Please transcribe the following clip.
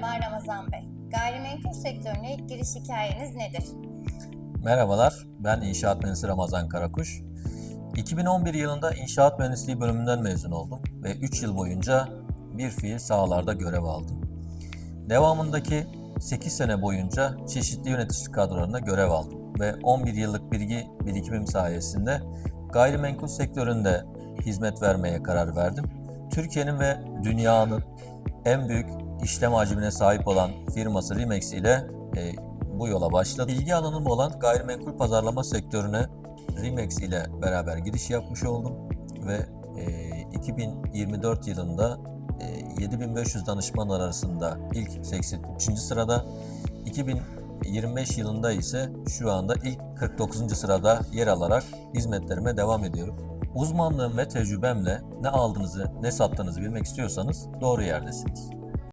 Merhaba Ramazan Bey. Gayrimenkul sektörüne ilk giriş hikayeniz nedir? Merhabalar, ben İnşaat Mühendisi Ramazan Karakuş. 2011 yılında İnşaat Mühendisliği bölümünden mezun oldum ve 3 yıl boyunca bir fiil sahalarda görev aldım. Devamındaki 8 sene boyunca çeşitli yönetici kadrolarında görev aldım ve 11 yıllık bilgi birikimim sayesinde gayrimenkul sektöründe hizmet vermeye karar verdim. Türkiye'nin ve dünyanın en büyük işlem hacmine sahip olan firması Rimex ile e, bu yola başladı. İlgi alanım olan gayrimenkul pazarlama sektörüne Rimex ile beraber giriş yapmış oldum ve e, 2024 yılında e, 7500 danışman arasında ilk 83. sırada, 2025 yılında ise şu anda ilk 49. sırada yer alarak hizmetlerime devam ediyorum. Uzmanlığım ve tecrübemle ne aldığınızı ne sattığınızı bilmek istiyorsanız doğru yerdesiniz.